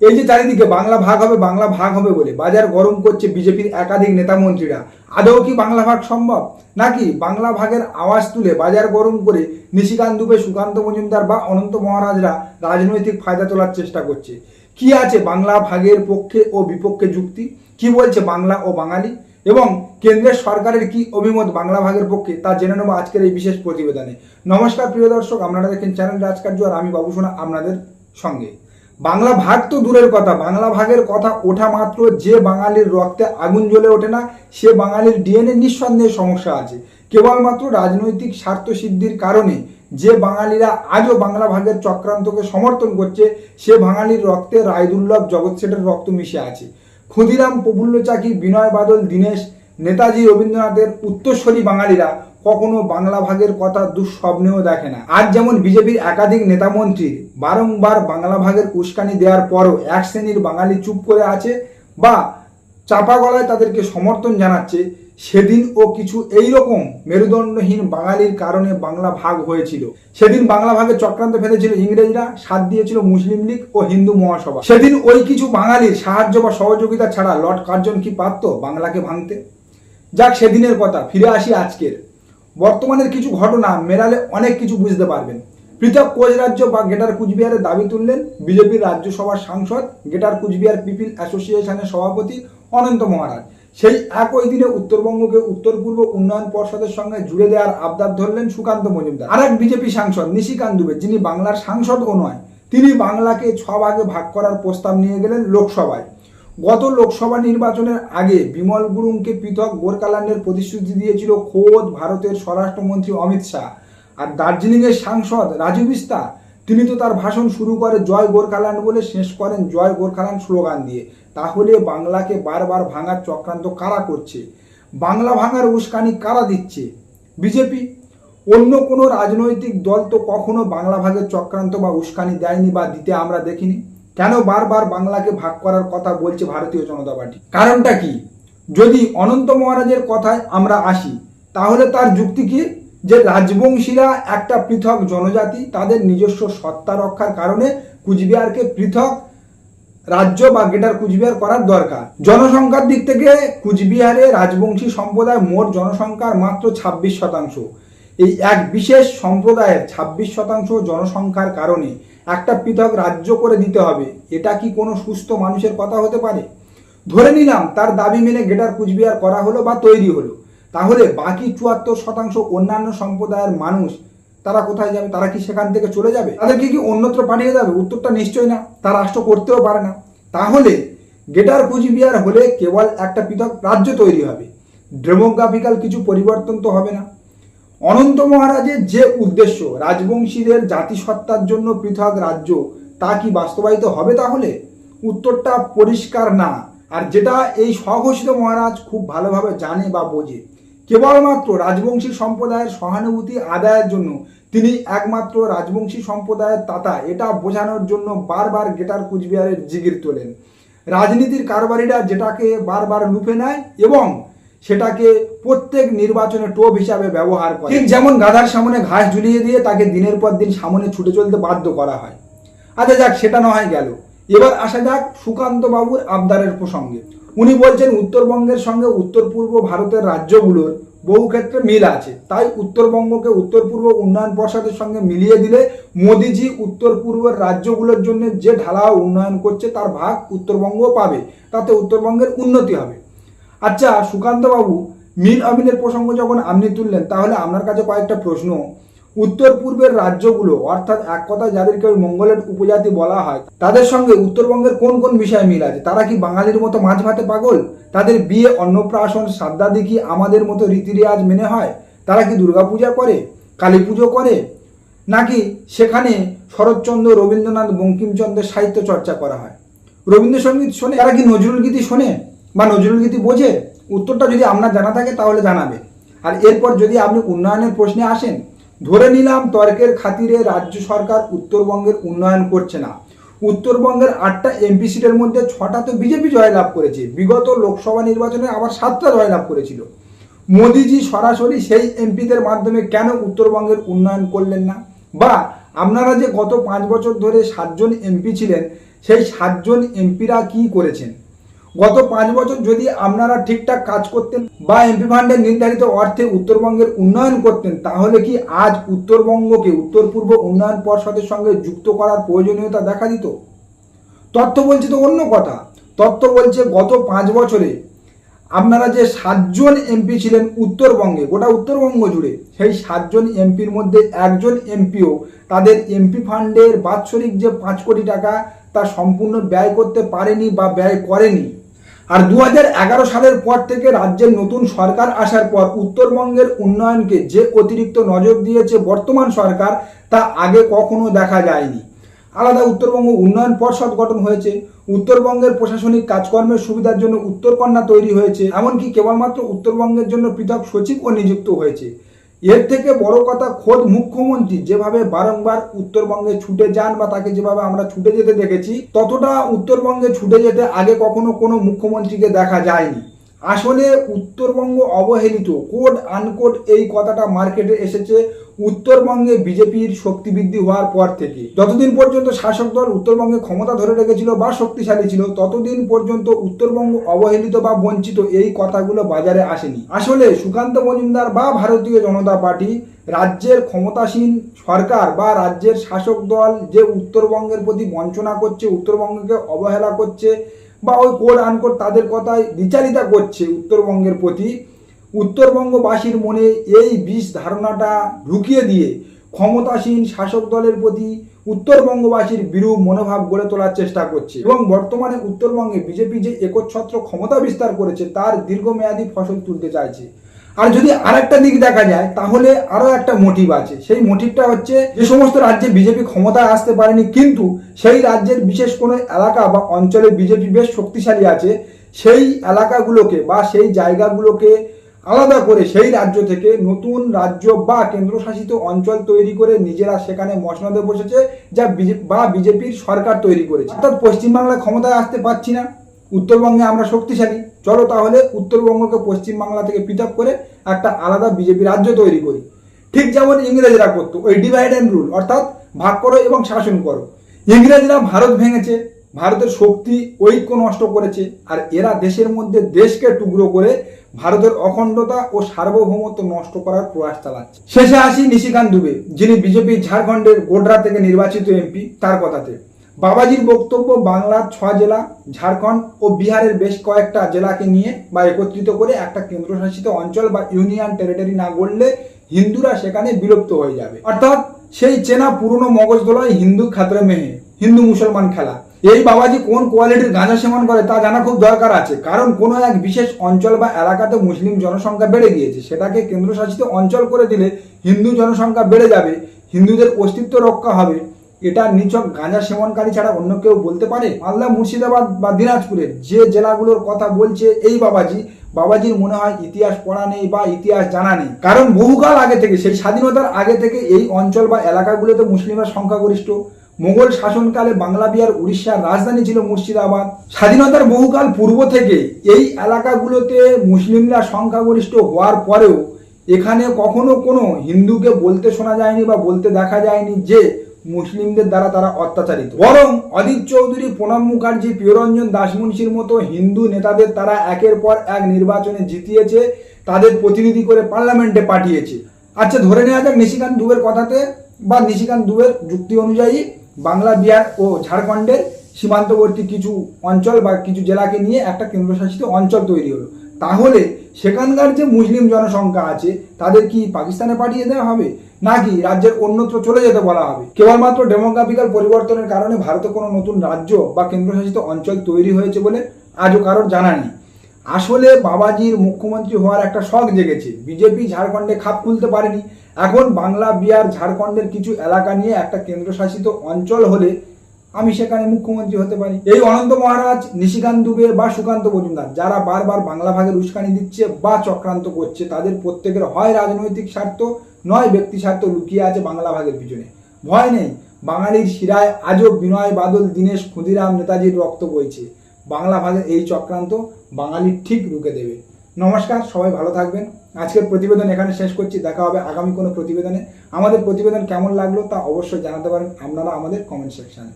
এই যে চারিদিকে বাংলা ভাগ হবে, বাংলা ভাগ হবে বলে বাজার গরম করছে বিজেপির একাধিক নেতা মন্ত্রীরা। আদৌ কি বাংলা ভাগ সম্ভব? নাকি বাংলা ভাগের আওয়াজ তুলে বাজার গরম করে নিশিকান্ত দুবে সুকান্ত মজুমদার বা অনন্ত মহারাজরা রাজনৈতিক ফায়দা তোলার চেষ্টা করছে? কি আছে বাংলা ভাগের পক্ষে ও বিপক্ষে যুক্তি? কি বলছে বাংলা ও বাঙালি? এবং কেন্দ্রের সরকারের কি অভিমত বাংলা ভাগের পক্ষে তা জেনে নেব আজকের এই বিশেষ প্রতিবেদনে। নমস্কার প্রিয় দর্শক, আপনারা দেখেন চ্যানেল রাজকার্য আর আমি বাবু সোনা আপনাদের সঙ্গে। বাংলা ভাগ তো দূরের কথা, বাংলা ভাগের কথা ওঠা মাত্র যে বাঙালির রক্তে আগুন জ্বলে ওঠে না, সে বাঙালির ডিএনএ নিঃসন্দেহে সমস্যা আছে। কেবলমাত্র রাজনৈতিক স্বার্থ সিদ্ধির কারণে যে বাঙালিরা আজও বাংলা ভাগের চক্রান্তকে সমর্থন করছে, সে বাঙালির রক্তে রায়দুর্লভ জগৎ সেটের রক্ত মিশে আছে। ক্ষুদিরাম প্রফুল্ল চাকি বিনয় বাদল, দীনেশ নেতাজি, রবীন্দ্রনাথের উত্তরস্বরী বাঙালিরা কখনো বাংলা ভাগের কথা দুঃস্বপ্নেও দেখে না। আজ যেমন বিজেপির একাধিক নেতামন্ত্রী বারংবার বাংলা ভাগের উস্কানি দেওয়ার পরও এক শ্রেণির বাঙালি চুপ করে আছে বা চাপা গলায় তাদেরকে সমর্থন জানাচ্ছে, সেদিন ও কিছু এই রকম মেরুদণ্ডহীন বাঙালির কারণে বাংলা ভাগ হয়েছিল। সেদিন বাংলা ভাগে চক্রান্ত ফেলেছিল ইংরেজরা, সাথ দিয়েছিল মুসলিম লীগ ও হিন্দু মহাসভা। সেদিন ওই কিছু বাঙালির সাহায্য বা সহযোগিতা ছাড়া লর্ড কার্জন কি পারত বাংলাকে ভাঙতে? যাক, সেদিনের কথা, ফিরে আসি আজকের। বর্তমানের কিছু ঘটনা মেরালে অনেক কিছু বুঝতে পারবেন। পৃথক কোচ রাজ্য বা গেটার কুচবিহারের দাবি তুললেন বিজেপির রাজ্যসভার সাংসদ, গেটার কুচবিহার পিপিল অ্যাসোসিয়েশনের সভাপতি অনন্ত মহারাজ। সেই একই দিনে উত্তরবঙ্গকে উত্তর পূর্ব উন্নয়ন পর্ষদের সঙ্গে জুড়ে দেওয়ার আবদার ধরলেন সুকান্ত মজুমদার। আর এক বিজেপি সাংসদ নিশিকান্ত দুবে, যিনি বাংলার সাংসদও নয়, তিনি বাংলাকে ছ ভাগে ভাগ করার প্রস্তাব নিয়ে গেলেন লোকসভায়। গত লোকসভা নির্বাচনের আগে বিমল গুরুংকে পৃথক গোর্খাল্যান্ডের প্রতিশ্রুতি দিয়েছিল খোদ ভারতের স্বরাষ্ট্রমন্ত্রী অমিত শাহ। আর দার্জিলিংয়ের সাংসদ রাজু বিস্তা তিনি তো তার ভাষণ শুরু করে জয় গোর্খাল্যান্ড বলে শেষ করেন জয় গোর্খাল্যান্ড স্লোগান দিয়ে। তাহলে বাংলাকে বারবার ভাঙার চক্রান্ত কারা করছে? বাংলা ভাঙার উস্কানি কারা দিচ্ছে? বিজেপি? অন্য কোনো রাজনৈতিক দল তো কখনো বাংলা ভাগের চক্রান্ত বা উস্কানি দেয়নি বা দিতে আমরা দেখিনি। কেন বারবার বাংলাকে ভাগ করার কথা বলছে ভারতীয় জনতা পার্টি? কারণটা কি? যদি অনন্ত মহারাজের কথায় আমরা আসি, তাহলে তার যুক্তি কি? যে রাজবংশীরা একটা পৃথক জনজাতি, তাদের নিজস্ব সত্তা রক্ষার কারণে কুচবিহারকে পৃথক রাজ্য বা গ্রেটার কুচবিহার করার দরকার। জনসংখ্যার দিক থেকে কুচবিহারে রাজবংশী সম্প্রদায় মোট জনসংখ্যার মাত্র ছাব্বিশ শতাংশ। এই এক বিশেষ সম্প্রদায়ের ছাব্বিশ শতাংশ জনসংখ্যার কারণে একটা পৃথক রাজ্য করে দিতে হবে। এটা কি কোনো সুস্থ মানুষের কথা হতে পারে? ধরে নিলাম, তার দাবি মেনে গ্রেটার কুচবিহার করা হলো বা তৈরি হলো। তাহলে বাকি চুয়াত্তর শতাংশ অন্যান্য সম্প্রদায়ের মানুষ, তারা কোথায় যাবে? তারা কি সেখান থেকে চলে যাবে? তাদেরকে কি অন্যত্র পাঠিয়ে যাবে? উত্তরটা নিশ্চয় না। তারা রাষ্ট্র করতেও পারে না। তাহলে গেটার কুচবিহার হলে কেবল একটা পৃথক রাজ্য তৈরি হবে। ডেমোগ্রাফিক্যাল কিছু পরিবর্তন তো হবে না। অনন্ত মহারাজের যে উদ্দেশ্য রাজবংশীদের জাতিসত্তার জন্য পৃথক রাজ্য, তা কি বাস্তবায়িত হবে তাহলে? উত্তরটা পরিষ্কার না। আর যেটা এই স্বঘোষিত মহারাজ খুব ভালোভাবে জানে বা বোঝে, কেবলমাত্র রাজবংশী সম্প্রদায়ের সহানুভূতি আদায়ের জন্য তিনি একমাত্র রাজবংশী সম্প্রদায়ের তাতা, এটা বোঝানোর জন্য বারবার গেটার কুচবিহারের জিগির তোলেন। রাজনীতির কারবারিরা যেটাকে বারবার লুফে নেয় এবং সেটাকে প্রত্যেক নির্বাচনে টোপ হিসাবে ব্যবহার করে। ঠিক যেমন গাধার সামনে ঘাস ঝুলিয়ে দিয়ে তাকে দিনের পর দিন সামনে ছুটে চলতে বাধ্য করা হয়। আচ্ছা যাক, সেটা নয় গেল। এবার আসা যাক সুকান্ত বাবুর আবদারের প্রসঙ্গে। উনি বলছেন, উত্তরবঙ্গের সঙ্গে উত্তর পূর্ব ভারতের রাজ্যগুলোর বহু ক্ষেত্রে মিল আছে। তাই উত্তরবঙ্গকে উত্তর পূর্ব উন্নয়ন পর্ষদের সঙ্গে মিলিয়ে দিলে মোদিজি উত্তর পূর্বের রাজ্যগুলোর জন্য যে ঢালাও উন্নয়ন করছে, তার ভাগ উত্তরবঙ্গ পাবে। তাতে উত্তরবঙ্গের উন্নতি হবে। আচ্ছা সুকান্ত বাবু মিল অমিলের প্রসঙ্গ যখন আপনি তুললেন, তাহলে আপনার কাছে কয়েকটা প্রশ্ন। উত্তর পূর্বের রাজ্যগুলো, অর্থাৎ এক কথা যাদেরকে ওই মঙ্গলের উপজাতি বলা হয়, তাদের সঙ্গে উত্তরবঙ্গের কোন কোন বিষয়ে মিল আছে? তারা কি বাঙালির মতো মাছ ভাতে পাগল? তাদের বিয়ে, অন্নপ্রাশন শ্রাদ্ধাদি কি আমাদের মতো রীতি রেওয়াজ মেনে হয়? তারা কি দুর্গাপূজা করে? কালী পুজো করে? নাকি সেখানে শরৎচন্দ্র, রবীন্দ্রনাথ, বঙ্কিমচন্দ্রের সাহিত্য চর্চা করা হয়? রবীন্দ্রসঙ্গীত শোনে? তারা কি নজরুল গীতি শোনে বা নজরুল গীতি বোঝে? উত্তরটা যদি আপনার জানা থাকে তাহলে জানাবে। আর এরপর যদি আপনি উন্নয়নের প্রশ্নে আসেন, ধরে নিলাম তর্কের খাতিরে রাজ্য সরকার উত্তরবঙ্গের উন্নয়ন করছে না। উত্তরবঙ্গের আটটা এমপি সিটের মধ্যে ছটা তো বিজেপি জয়লাভ করেছে। বিগত লোকসভা নির্বাচনে আবার সাতটা জয়লাভ করেছিল। মোদিজি সরাসরি সেই এমপিদের মাধ্যমে কেন উত্তরবঙ্গের উন্নয়ন করলেন না? বা আপনারা যে গত পাঁচ বছর ধরে সাতজন এমপি ছিলেন, সেই সাতজন এমপিরা কি করেছেন? গত পাঁচ বছর যদি আপনারা ঠিকঠাক কাজ করতেন বা এমপি ফান্ডের নির্ধারিত অর্থে উত্তরবঙ্গের উন্নয়ন করতেন, তাহলে কি আজ উত্তরবঙ্গকে উত্তর পূর্ব উন্নয়ন পর্ষদের সঙ্গে যুক্ত করার প্রয়োজনীয়তা দেখা দিত? তথ্য বলছে তো অন্য কথা। তথ্য বলছে গত পাঁচ বছরে আপনারা যে সাতজন এমপি ছিলেন উত্তরবঙ্গে, গোটা উত্তরবঙ্গ জুড়ে, সেই সাতজন এমপির মধ্যে একজন এমপিও তাদের এমপি ফান্ডের বাৎসরিক যে পাঁচ কোটি টাকা তা সম্পূর্ণ ব্যয় করতে পারেনি বা ব্যয় করেনি। আর দু সালের পর থেকে রাজ্যের নতুন সরকার আসার পর উত্তরবঙ্গের উন্নয়নকে যে অতিরিক্ত নজর দিয়েছে বর্তমান সরকার, তা আগে কখনো দেখা যায়নি। আলাদা উত্তরবঙ্গ উন্নয়ন পর্ষদ গঠন হয়েছে। উত্তরবঙ্গের প্রশাসনিক কাজকর্মের সুবিধার জন্য উত্তরকন্যা তৈরি হয়েছে। এমনকি কেবলমাত্র উত্তরবঙ্গের জন্য পৃথক সচিবও নিযুক্ত হয়েছে। এর থেকে বড় কথা খোদ মুখ্যমন্ত্রী যেভাবে বারংবার উত্তরবঙ্গে ছুটে যান বা তাকে যেভাবে আমরা ছুটে যেতে দেখেছি, ততটা উত্তরবঙ্গে ছুটে যেতে আগে কখনো কোনো মুখ্যমন্ত্রীকে দেখা যায়নি। আসলে উত্তরবঙ্গ অবহেলিত কোড আনকোড এই কথাটা মার্কেটে এসেছে, উত্তরবঙ্গে বিজেপির শক্তি বৃদ্ধি হওয়ার পর থেকে। যতদিন পর্যন্ত শাসক দল উত্তরবঙ্গে ক্ষমতা ধরে রেখেছিল বা শক্তিশালী ছিল, ততদিন পর্যন্ত উত্তরবঙ্গ অবহেলিত বা বঞ্চিত এই কথাগুলো বাজারে আসেনি। আসলে সুকান্ত মজুমদার বা ভারতীয় জনতা পার্টি রাজ্যের ক্ষমতাসীন সরকার বা রাজ্যের শাসক দল যে উত্তরবঙ্গের প্রতি বঞ্চনা করছে, উত্তরবঙ্গকে অবহেলা করছে বা ওই কোড আনকোড তাদের কথায় বিচারিতা করছে উত্তরবঙ্গের প্রতি। উত্তরবঙ্গবাসীর মনে এই বিষ ধারণাটা ঢুকিয়ে দিয়ে ক্ষমতাসীন শাসক দলের প্রতি উত্তরবঙ্গবাসীর বিরূপ মনোভাব গড়ে তোলার চেষ্টা করছে এবং বর্তমানে উত্তরবঙ্গে বিজেপি যে একচ্ছত্র ক্ষমতা বিস্তার করেছে, তার দীর্ঘমেয়াদী ফসল তুলতে চাইছে। আর যদি আর একটা দিক দেখা যায়, তাহলে আরও একটা মোটিভ আছে। সেই মোটিভটা হচ্ছে যে সমস্ত রাজ্যে বিজেপি ক্ষমতায় আসতে পারেনি, কিন্তু সেই রাজ্যের বিশেষ কোনো এলাকা বা অঞ্চলে বিজেপি বেশ শক্তিশালী আছে। সেই এলাকাগুলোকে বা সেই জায়গাগুলোকে আলাদা করে সেই রাজ্য থেকে নতুন রাজ্য বা কেন্দ্রশাসিত অঞ্চল তৈরি করে নিজেরা সেখানে মসনদে বসেছে, যা বা বিজেপির সরকার তৈরি করেছে। অর্থাৎ পশ্চিমবাংলায় ক্ষমতায় আসতে পারছি না। উত্তরবঙ্গে আমরা শক্তিশালী। চলো তাহলে উত্তরবঙ্গকে পশ্চিমবাংলা থেকে পৃথক করে একটা আলাদা বিজেপি রাজ্য তৈরি করি। ঠিক যেমন ইংরেজরা করতো, ওই ডিভাইড অ্যান্ড রুল অর্থাৎ ভাগ করো এবং শাসন করো। ইংরেজরা ভারত ভেঙেছে, ভারতের শক্তি, ঐক্য নষ্ট করেছে, আর এরা দেশের মধ্যে দেশকে টুকরো করে ভারতের অখণ্ডতা ও সার্বভৌমত্ব নষ্ট করার প্রয়াস চালাচ্ছে। শেষে আসি নিশিকান্ত দুবে যিনি বিজেপি ঝাড়খণ্ডের গোডরা থেকে নির্বাচিত এমপি, তার কথাতে। বাবাজির বক্তব্য বাংলার ছ জেলা, ঝাড়খণ্ড ও বিহারের বেশ কয়েকটা জেলাকে নিয়ে বা একত্রিত করে একটা কেন্দ্রশাসিত অঞ্চল বা ইউনিয়ন টেরিটরি না গড়লে হিন্দুরা সেখানে বিলুপ্ত হয়ে যাবে। অর্থাৎ সেই চেনা পুরনো মগজদোলায় হিন্দু খাতরে মেহে হিন্দু মুসলমান খেলা। এই বাবাজি কোন কোয়ালিটির গাঁজা সেবন করে তা জানা খুব দরকার আছে, কারণ কোনো এক বিশেষ অঞ্চল বা এলাকাতে মুসলিম জনসংখ্যা বেড়ে গিয়েছে। সেটাকে কেন্দ্রশাসিত অঞ্চল করে দিলে হিন্দু জনসংখ্যা বেড়ে যাবে, হিন্দুদের অস্তিত্ব রক্ষা হবে এটা নিচক গাঁজা সেবনকারী ছাড়া অন্য কেউ বলতে পারে? মালদা, মুর্শিদাবাদ বা দিনাজপুরের যে জেলাগুলোর কথা বলছে এই বাবাজি, বাবাজির মনে হয় ইতিহাস পড়া নেই বা ইতিহাস জানা নেই। কারণ বহুকাল আগে থেকে, সেই স্বাধীনতার আগে থেকে এই অঞ্চল বা এলাকাগুলোতে মুসলিমরা সংখ্যাগরিষ্ঠ। মোগল শাসনকালে বাংলা বিহার, উড়িষ্যার রাজধানী ছিল মুর্শিদাবাদ। স্বাধীনতার বহুকাল পূর্ব থেকে এই এলাকাগুলোতে মুসলিমরা সংখ্যাগরিষ্ঠ হওয়ার পরেও এখানে কখনো কোনো হিন্দুকে বলতে শোনা যায়নি বা বলতে দেখা যায়নি যে মুসলিমদের দ্বারা তারা অত্যাচারিত। বরং অদিত চৌধুরী, প্রণব মুখার্জি, প্রিয়রঞ্জন দাসমুন্সির মতো হিন্দু নেতাদের তারা একের পর এক নির্বাচনে জিতিয়েছে, তাদের প্রতিনিধি করে পার্লামেন্টে পাঠিয়েছে। আচ্ছা ধরে নেওয়া যাক নিশিকান্ত দুবের কথাতে, বা নিশিকান্ত দুবের যুক্তি অনুযায়ী বাংলা, বিহার ও ঝাড়খণ্ডের সীমান্তবর্তী কিছু অঞ্চল বা কিছু জেলাকে নিয়ে একটা কেন্দ্রশাসিত অঞ্চল তৈরি হলো। তাহলে সেখানকার যে মুসলিম জনসংখ্যা আছে, তাদের কি পাকিস্তানে পাঠিয়ে দেওয়া হবে? নাকি রাজ্যের অন্যত্র চলে যেতে বলা হবে? কেবলমাত্র ডেমোগ্রাফিক্যাল পরিবর্তনের কারণে ভারতে কোনো নতুন রাজ্য বা কেন্দ্রশাসিত অঞ্চল তৈরি হয়েছে বলে আজও কারোর জানা নেই। আসলে বাবাজির মুখ্যমন্ত্রী হওয়ার একটা শখ জেগেছে। বিজেপি ঝাড়খণ্ডে খাপ খুলতে পারেনি। এখন বাংলা, বিহার, ঝাড়খণ্ডের কিছু এলাকা নিয়ে একটা কেন্দ্রশাসিত অঞ্চল হলে আমি সেখানে মুখ্যমন্ত্রী হতে পারি। এই অনন্ত মহারাজ, নিশিকান্ত দুবে বা সুকান্ত মজুমদার, যারা বারবার বাংলা ভাগের উস্কানি দিচ্ছে বা চক্রান্ত করছে, তাদের প্রত্যেকের হয় রাজনৈতিক স্বার্থ নয় ব্যক্তি স্বার্থ লুকিয়ে আছে বাংলা ভাগের পিছনে। ভয় নেই, বাঙালির শিরায় আজও বিনয় বাদল, দীনেশ, ক্ষুদিরাম, নেতাজির রক্ত বইছে। বাংলা ভাগের এই চক্রান্ত বাঙালি ঠিক রুখে দেবে। নমস্কার, সবাই ভালো থাকবেন। আজকের প্রতিবেদন এখানে শেষ করছি। দেখা হবে আগামী কোনো প্রতিবেদনে। আমাদের প্রতিবেদন কেমন লাগল তা অবশ্যই জানাতে পারেন। আপনারা আমাদের কমেন্ট সেকশানে